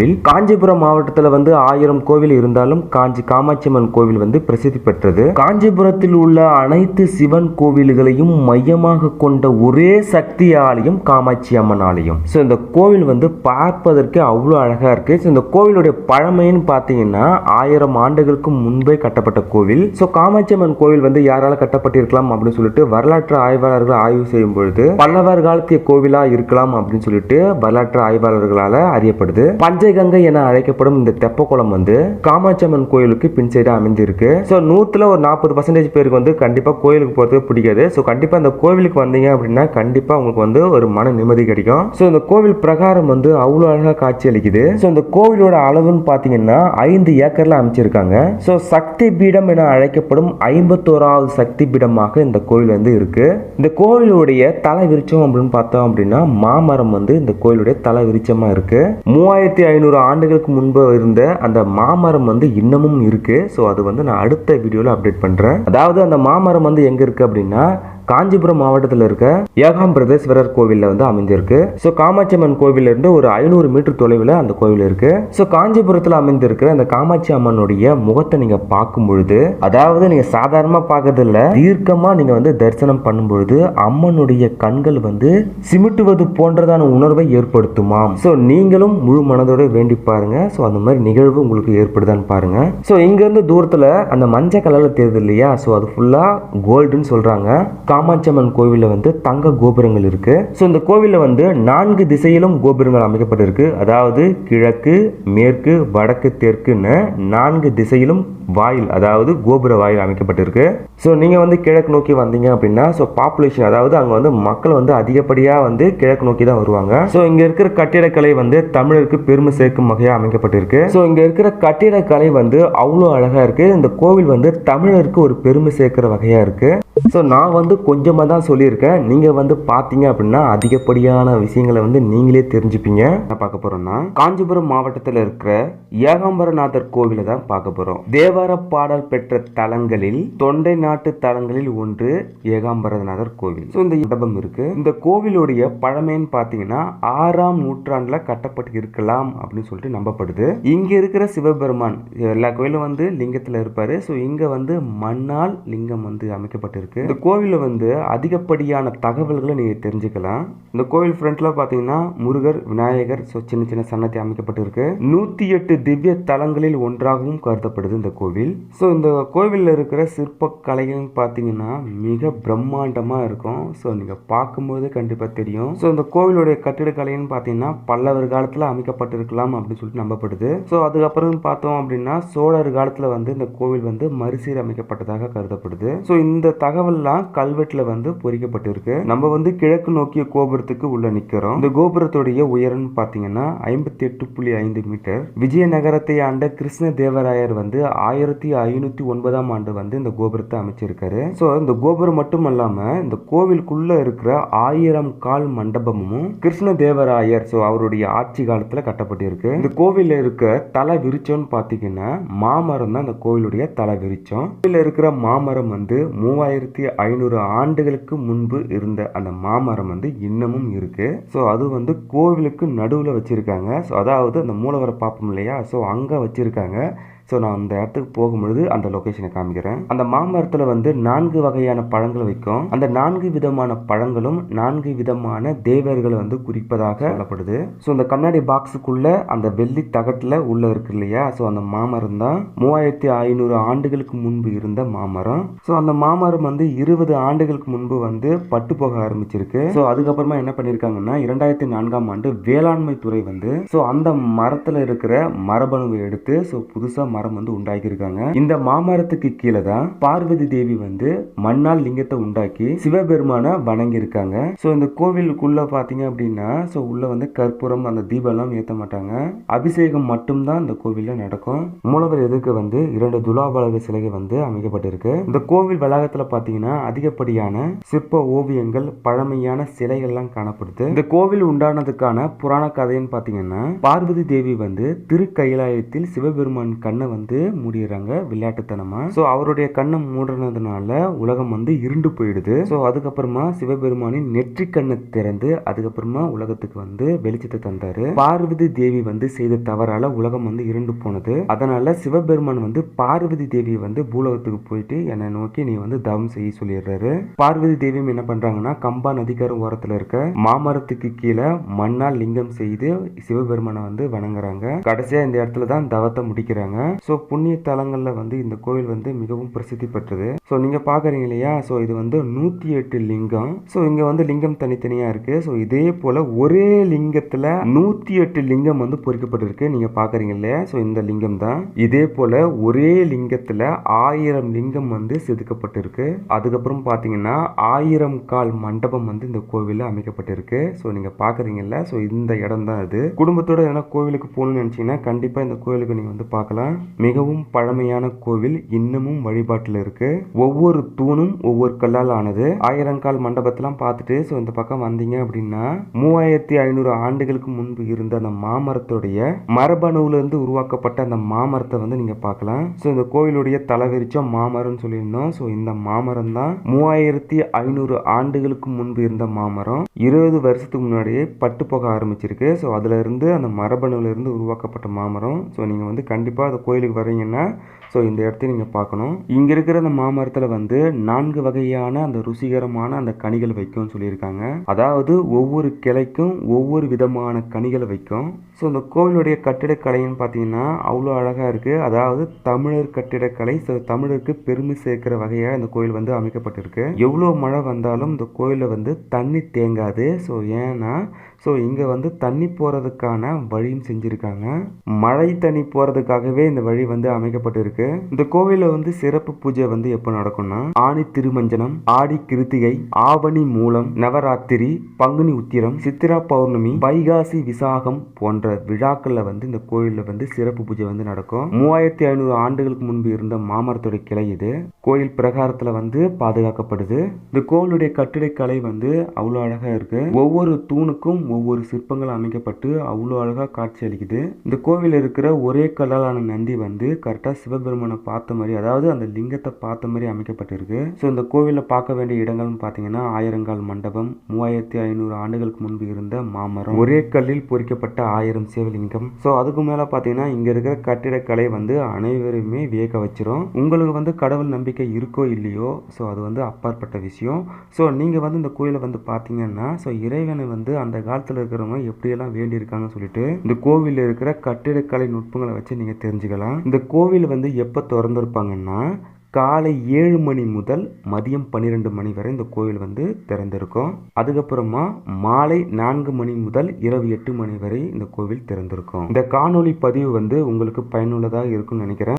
கோவில். காஞ்சிபுரம் மாவட்டத்தில் வந்து ஆயிரம் கோவில் இருந்தாலும் காஞ்சி காமாட்சி அம்மன் கோவில் வந்து பிரசித்தி பெற்றது. காஞ்சிபுரத்தில் உள்ள அனைத்து சிவன் கோவில்களையும் மையமாக கொண்ட ஒரே சக்தி ஆலயம் காமாட்சி அம்மன் ஆலயம். ஸோ இந்த கோவில் வந்து பார்ப்பதற்கு அவ்வளோ அழகா இருக்கு. ஸோ இந்த கோவிலுடைய பழமைன்னு பார்த்தீங்கன்னா ஆயிரம் ஆண்டுகளுக்கு முன்பே கட்டப்பட்ட கோவில். ஸோ காமாட்சி அம்மன் கோவில் வந்து யாரால கட்டப்பட்டிருக்கலாம் அப்படின்னு சொல்லிட்டு வரலாற்று ஆய்வாளர்கள் ஆய்வு செய்யும் பொழுது பல்லவர் காலத்திய கோவிலா இருக்கலாம் அப்படின்னு சொல்லிட்டு வரலாற்று ஆய்வாளர்களால் அறியப்படுது. கங்கை என அழைக்கப்படும் இந்த தெப்பக்குளம் வந்து காமாட்சி அம்மன் கோயிலுக்கு பின் சைடு அமைந்திருக்கு ஸோ நூற்றுல ஒரு நாற்பது பர்சன்டேஜ் பேருக்கு வந்து கண்டிப்பாக கோயிலுக்கு போகிறதுக்கு பிடிக்காது. ஸோ கண்டிப்பாக அந்த கோவிலுக்கு வந்தீங்க அப்படின்னா கண்டிப்பாக உங்களுக்கு வந்து ஒரு மன நிம்மதி கிடைக்கும். ஸோ இந்த கோவில் பிரகாரம் வந்து அவ்வளோ அழகாக காட்சி அளிக்குது. ஸோ இந்த கோவிலோட அளவுன்னு பார்த்தீங்கன்னா ஐந்து ஏக்கரில் அமைச்சிருக்காங்க. ஸோ சக்தி பீடம் என அழைக்கப்படும் ஐம்பத்தோராவது சக்தி பீடமாக இந்த கோவில் வந்து இருக்கு. இந்த கோவிலுடைய தலை விருச்சம் அப்படின்னு பார்த்தோம் அப்படின்னா மாமரம் வந்து இந்த கோவிலுடைய தலை விருச்சமாக இருக்கு. மூவாயிரத்தி ஐநூறு ஆண்டுகளுக்கு முன்பு இருந்த அந்த மாமரம் வந்து இன்னமும் இருக்குது ஸோ அது வந்து நான் அடுத்த வீடியோவில் அப்டேட் பண்ணுறேன் அதாவது அந்த மாமரம் வந்து எங்கே இருக்குது அப்படின்னா காஞ்சிபுரம் மாவட்டத்தில் இருக்க ஏகாம் பிரதேஸ்வரர் கோவிலில் வந்து அமைந்திருக்கு ஸோ காமாட்சி அம்மன் கோவில் இருந்து ஒரு ஐநூறு மீட்டர் தொலைவில் அந்த கோவில் இருக்கு. ஸோ காஞ்சிபுரத்தில் அமைந்திருக்கிற அந்த காமாட்சி அம்மனுடைய முகத்தை நீங்க பார்க்கும் பொழுது அதாவது நீங்க சாதாரணமா பார்க்கறது இல்ல தீர்க்கமா நீங்க வந்து தரிசனம் பண்ணும் பொழுது அம்மனுடைய கண்கள் வந்து சிமிட்டுவது போன்றதான உணர்வை ஏற்படுத்துமாம். ஸோ நீங்களும் முழு மனதோட வேண்டி பாருங்க. ஸோ அந்த மாதிரி நிகழ்வு உங்களுக்கு ஏற்படுதான்னு பாருங்க. ஸோ இங்க இருந்து தூரத்துல அந்த மஞ்சள் கலர்ல தெரியுது இல்லையா? ஸோ அது ஃபுல்லா கோல்டுன்னு சொல்றாங்க. காமாட்சி அம்மன் கோவிலில் வந்து தங்க கோபுரங்கள் இருக்குது ஸோ இந்த கோவிலில் வந்து நான்கு திசையிலும் கோபுரங்கள் அமைக்கப்பட்டிருக்கு. அதாவது கிழக்கு மேற்கு வடக்கு தெற்குன்னு நான்கு திசையிலும் வாயில் அதாவது கோபுர வாயில் அமைக்கப்பட்டிருக்கு. ஸோ நீங்கள் வந்து கிழக்கு நோக்கி வந்தீங்க அப்படின்னா ஸோ பாப்புலேஷன் அதாவது அங்கே வந்து மக்கள் வந்து அதிகப்படியாக வந்து கிழக்கு நோக்கி தான் வருவாங்க. ஸோ இங்கே இருக்கிற கட்டிடக்கலை வந்து தமிழருக்கு பெருமை சேர்க்கும் வகையாக அமைக்கப்பட்டிருக்கு. ஸோ இங்கே இருக்கிற கட்டிடக்கலை வந்து அவ்வளோ அழகாக இருக்குது இந்த கோவில் வந்து தமிழருக்கு ஒரு பெருமை சேர்க்கிற வகையாக இருக்குது ஸோ நான் வந்து கொஞ்சமாக தான் சொல்லியிருக்கேன். நீங்கள் வந்து பார்த்தீங்க அப்படின்னா அதிகப்படியான விஷயங்களை வந்து நீங்களே தெரிஞ்சுப்பீங்க. நான் பார்க்க போகிறோம்னா காஞ்சிபுரம் மாவட்டத்தில் இருக்கிற ஏகாம்பரநாதர் கோவிலை தான் பார்க்க போகிறோம் தேவார பாடல் பெற்ற தலங்களில் தொண்டை நாட்டு தலங்களில் ஒன்று ஏகாம்பரநாதர் கோவில். ஸோ இந்த மண்டபம் இருக்கு. இந்த கோவிலுடைய பழமைன்னு பார்த்தீங்கன்னா ஆறாம் நூற்றாண்டில் கட்டப்பட்டு இருக்கலாம் அப்படின்னு சொல்லிட்டு நம்பப்படுது. இங்கே இருக்கிற சிவபெருமான் எல்லா கோயிலும் வந்து லிங்கத்தில் இருப்பார். ஸோ இங்கே வந்து மண்ணால் லிங்கம் வந்து அமைக்கப்பட்டிருக்கு. இந்த கோவிலில் வந்து அதிகப்படியான தகவல்களை நீங்க தெரிஞ்சுக்கலாம். இந்த கோவில் ஃப்ரண்ட்ல பார்த்தீங்கன்னா முருகர் விநாயகர் ஸோ சின்ன சின்ன சன்னதி அமைக்கப்பட்டிருக்கு. நூத்தி எட்டு திவ்ய தலங்களில் ஒன்றாகவும் கருதப்படுது இந்த கோவில். ஸோ இந்த கோவிலில் இருக்கிற சிற்பக்கலைன்னு பார்த்தீங்கன்னா மிக பிரம்மாண்டமா இருக்கும். ஸோ நீங்க பார்க்கும்போது கண்டிப்பா தெரியும். ஸோ இந்த கோவிலுடைய கட்டிடக்கலைன்னு பார்த்தீங்கன்னா பல்லவர் காலத்தில் அமைக்கப்பட்டிருக்கலாம் அப்படின்னு சொல்லிட்டு நம்பப்படுது. ஸோ அதுக்கப்புறம் பார்த்தோம் அப்படின்னா சோழர் காலத்தில் வந்து இந்த கோவில் வந்து மறுசீரமைக்கப்பட்டதாக கருதப்படுது. ஸோ இந்த தகவல் தகவல்லாம் கல்வெட்டில் வந்து பொறிக்கப்பட்டிருக்கு. நம்ம வந்து கிழக்கு நோக்கிய கோபுரத்துக்கு உள்ள நிற்கிறோம் இந்த கோபுரத்துடைய உயரம் பார்த்தீங்கன்னா ஐம்பத்தி எட்டு புள்ளி ஐந்து மீட்டர். விஜயநகரத்தை ஆண்ட கிருஷ்ண தேவராயர் வந்து ஆயிரத்தி ஐநூத்தி ஒன்பதாம் ஆண்டு வந்து இந்த கோபுரத்தை அமைச்சிருக்காரு. ஸோ இந்த கோபுரம் மட்டும் இல்லாமல் இந்த கோவிலுக்குள்ள இருக்கிற ஆயிரம் கால் மண்டபமும் கிருஷ்ண தேவராயர் ஸோ அவருடைய ஆட்சி காலத்துல கட்டப்பட்டிருக்கு. இந்த கோவிலில் இருக்க தலை விருச்சம்னு பார்த்தீங்கன்னா மாமரம் தான் இந்த கோவிலுடைய தலை விரிச்சம். கோவில்ல இருக்கிற மாமரம் வந்து மூவாயிரத்தி ஐநூறு ஆண்டுகளுக்கு முன்பு இருந்த அந்த மாமரம் வந்து இன்னமும் இருக்கு. ஸோ அது வந்து கோவிலுக்கு நடுவில் வச்சிருக்காங்க. ஸோ அதாவது அந்த மூலவரை பார்ப்போம் இல்லையா? ஸோ அங்கே வச்சிருக்காங்க. ஸோ நான் அந்த இடத்துக்கு போகும்பொழுது அந்த லொக்கேஷனை காமிக்கிறேன். அந்த மாமரத்தில் வந்து நான்கு வகையான பழங்கள் வைக்கும். அந்த நான்கு விதமான பழங்களும் நான்கு விதமான தேவர்களை வந்து குறிப்பதாக சொல்லப்படுது. ஸோ இந்த கண்ணாடி பாக்ஸுக்குள்ள அந்த வெள்ளி தகட்டில் உள்ள இருக்கு இல்லையா? ஸோ அந்த மாமரம் தான் மூவாயிரத்தி ஐநூறு ஆண்டுகளுக்கு முன்பு இருந்த மாமரம். ஸோ அந்த மாமரம் வந்து இருபது ஆண்டுகளுக்கு முன்பு வந்து பட்டு போக ஆரம்பிச்சிருக்கு. ஸோ அதுக்கப்புறமா என்ன பண்ணியிருக்காங்கன்னா இரண்டாயிரத்தி நான்காம் ஆண்டு வேளாண்மை துறை வந்து ஸோ அந்த மரத்தில் இருக்கிற மரபணுவை எடுத்து ஸோ புதுசாக மரம் வந்து உண்டாக்கியிருக்காங்க. இந்த மாமரத்துக்கு கீழே தான் பார்வதி தேவி வந்து மண்ணால் லிங்கத்தை உண்டாக்கி சிவபெருமானை வணங்கியிருக்காங்க. ஸோ இந்த கோவிலுக்குள்ள பார்த்தீங்க அப்படின்னா ஸோ உள்ள வந்து கற்பூரம் அந்த தீபம்லாம் ஏற்ற மாட்டாங்க. அபிஷேகம் மட்டும்தான் இந்த கோவிலில் நடக்கும். மூலவர் எதுக்கு வந்து இரண்டு துலாபாலக சிலைகள் வந்து அமைக்கப்பட்டிருக்கு. இந்த கோவில் வளாகத்தில் பார்த்தீங்கன்னா பார்த்தீங்கன்னா அதிகப்படியான சிற்ப ஓவியங்கள் பழமையான சிலைகள்லாம் காணப்படுது. இந்த கோவில் உண்டானதுக்கான புராண கதைன்னு பார்த்தீங்கன்னா பார்வதி தேவி வந்து திருக்கைலாயத்தில் சிவபெருமான் கண்ணை வந்து மூடிடுறாங்க விளையாட்டுத்தனமா. ஸோ அவருடைய கண்ணை மூடுனதுனால உலகம் வந்து இருண்டு போயிடுது. ஸோ அதுக்கப்புறமா சிவபெருமானின் நெற்றி கண்ணை திறந்து அதுக்கப்புறமா உலகத்துக்கு வந்து வெளிச்சத்தை தந்தாரு. பார்வதி தேவி வந்து செய்த தவறால உலகம் வந்து இருண்டு போனது. அதனால சிவபெருமான் வந்து பார்வதி தேவி வந்து பூலோகத்துக்கு போயிட்டு என்னை நோக்கி நீ வந்து தவம் செய்ய சொல்லிடுறாரு. பார்வதி தேவியும் என்ன பண்றாங்கன்னா கம்பா நதிக்கரை ஓரத்துல இருக்க மாமரத்துக்கு கீழே மண்ணால் லிங்கம் செய்து சிவபெருமானை வந்து வணங்குறாங்க. கடைசியா இந்த இடத்துல தான் தவத்தை முடிக்கிறாங்க. ஸோ புண்ணிய தலங்கள்ல வந்து இந்த கோவில் வந்து மிகவும் பிரசித்தி பெற்றது. ஸோ நீங்க பாக்குறீங்க இல்லையா? ஸோ இது வந்து நூத்தி எட்டு லிங்கம். ஸோ இங்க வந்து லிங்கம் தனித்தனியா இருக்கு. ஸோ இதே போல ஒரே லிங்கத்துல நூத்தி எட்டு லிங்கம் வந்து பொறிக்கப்பட்டிருக்கு. நீங்க பாக்குறீங்க இல்லையா? ஸோ இந்த லிங்கம் தான். இதே போல ஒரே லிங்கத்துல ஆயிரம் லிங்கம் வந்து செதுக்கப்பட்டிருக்கு. அதுக்கப்புறம் பார்த்தீங்கன்னா ஆயிரம் கால் மண்டபம் வந்து இந்த கோவிலில் அமைக்கப்பட்டிருக்கு. ஸோ நீங்கள் பார்க்குறீங்கல்ல ஸோ இந்த இடம் தான் அது குடும்பத்தோட எதனா கோவிலுக்கு போகணும்னு நினச்சிங்கன்னா கண்டிப்பாக இந்த கோவிலுக்கு நீங்கள் வந்து பார்க்கலாம். மிகவும் பழமையான கோவில் இன்னமும் வழிபாட்டில் இருக்குது ஒவ்வொரு தூணும் ஒவ்வொரு கல்லால் ஆனது. ஆயிரங்கால் மண்டபத்தெல்லாம் பார்த்துட்டு ஸோ இந்த பக்கம் வந்தீங்க அப்படின்னா மூவாயிரத்தி ஐநூறு ஆண்டுகளுக்கு முன்பு இருந்த அந்த மாமரத்துடைய மரபணுவிலிருந்து உருவாக்கப்பட்ட அந்த மாமரத்தை வந்து நீங்கள் பார்க்கலாம். ஸோ இந்த கோவிலுடைய தலைவிரிச்சம் மாமரம்னு சொல்லியிருந்தோம். ஸோ இந்த மாமரம் மாமரம் தான் மூவாயிரத்தி ஐநூறு ஆண்டுகளுக்கு முன்பு இருந்த மாமரம். இருபது வருஷத்துக்கு முன்னாடியே பட்டு போக ஆரம்பிச்சிருக்கு. ஸோ அதுல இருந்து அந்த மரபணுல இருந்து உருவாக்கப்பட்ட மாமரம். ஸோ நீங்க வந்து கண்டிப்பா அந்த கோயிலுக்கு வர்றீங்கன்னா ஸோ இந்த இடத்தையும் நீங்கள் பார்க்கணும். இங்கே இருக்கிற அந்த மாமரத்தில் வந்து நான்கு வகையான அந்த ருசிகரமான அந்த கனிகள் வைக்கும்னு சொல்லியிருக்காங்க. அதாவது ஒவ்வொரு கிளைக்கும் ஒவ்வொரு விதமான கனிகளை வைக்கும். ஸோ இந்த கோவிலுடைய கட்டிடக்கலைன்னு பார்த்தீங்கன்னா அவ்வளோ அழகாக இருக்குது அதாவது தமிழர் கட்டிடக்கலை ஸோ தமிழருக்கு பெருமை சேர்க்கிற வகையாக இந்த கோயில் வந்து அமைக்கப்பட்டிருக்கு. எவ்வளோ மழை வந்தாலும் இந்த கோயிலில் வந்து தண்ணி தேங்காது. ஸோ ஏன்னா ஸோ இங்கே வந்து தண்ணி போகிறதுக்கான வழியும் செஞ்சுருக்காங்க. மழை தண்ணி போகிறதுக்காகவே இந்த வழி வந்து அமைக்கப்பட்டிருக்கு. இந்த கோவிலில் வந்து சிறப்பு பூஜை வந்து எப்போ நடக்கும்னா ஆணி திருமஞ்சனம் ஆடி கிருத்திகை ஆவணி மூலம் நவராத்திரி பங்குனி உத்திரம் சித்திரா பௌர்ணமி வைகாசி விசாகம் போன்ற விழாக்களில் வந்து இந்த கோயிலில் வந்து சிறப்பு பூஜை வந்து நடக்கும். மூவாயிரத்தி ஐநூறு ஆண்டுகளுக்கு முன்பு இருந்த மாமரத்துடைய கிளை இது. கோயில் பிரகாரத்தில் வந்து பாதுகாக்கப்படுது. இந்த கோவிலுடைய கட்டிடக்கலை வந்து அவ்வளோ அழகாக இருக்கு. ஒவ்வொரு தூணுக்கும் ஒவ்வொரு சிற்பங்கள் அமைக்கப்பட்டு அவ்வளோ அழகாக காட்சி அளிக்குது. இந்த கோவில் இருக்கிற ஒரே கல்லாலான நந்தி வந்து கரெக்டாக சிவபெருமனை பார்த்த மாதிரி அதாவது அந்த லிங்கத்தை பார்த்த மாதிரி அமைக்கப்பட்டிருக்கு. ஸோ இந்த கோவிலில் பார்க்க வேண்டிய இடங்கள்னு பார்த்தீங்கன்னா ஆயிரங்கால் மண்டபம் மூவாயிரத்தி ஐநூறு ஆண்டுகளுக்கு முன்பு இருந்த மாமரம் ஒரே கல்லில் பொறிக்கப்பட்ட ஆயிரம் சிவலிங்கம். ஸோ அதுக்கு மேலே பார்த்தீங்கன்னா இங்கே இருக்கிற கட்டிடக்கலை வந்து அனைவருமே வியக்க வச்சிரும். உங்களுக்கு வந்து கடவுள் நம்பிக்கை இருக்கோ இல்லையோ ஸோ அது வந்து அப்பாற்பட்ட விஷயம். ஸோ நீங்கள் வந்து இந்த கோயிலை வந்து பார்த்தீங்கன்னா ஸோ இறைவனை வந்து அந்த காலத்தில் இருக்கிறவங்க எப்படியெல்லாம் வேண்டியிருக்காங்கன்னு சொல்லிட்டு இந்த கோவிலில் இருக்கிற கட்டிடக்கலை நுட்பங்களை வச்சு நீங்கள் தெரிஞ்சுக்கலாம். இந்த கோவில் வந்து எப்போ திறந்துருப்பாங்கன்னா காலை ஏழு மணி முதல் மதியம் பன்னிரெண்டு மணி வரை இந்த கோவில் வந்து திறந்திருக்கும். அதுக்கப்புறமா மாலை நான்கு மணி முதல் இரவு எட்டு மணி வரை இந்த கோவில் திறந்திருக்கும். இந்த காணொளி பதிவு வந்து உங்களுக்கு பயனுள்ளதாக இருக்கும்னு நினைக்கிறேன்.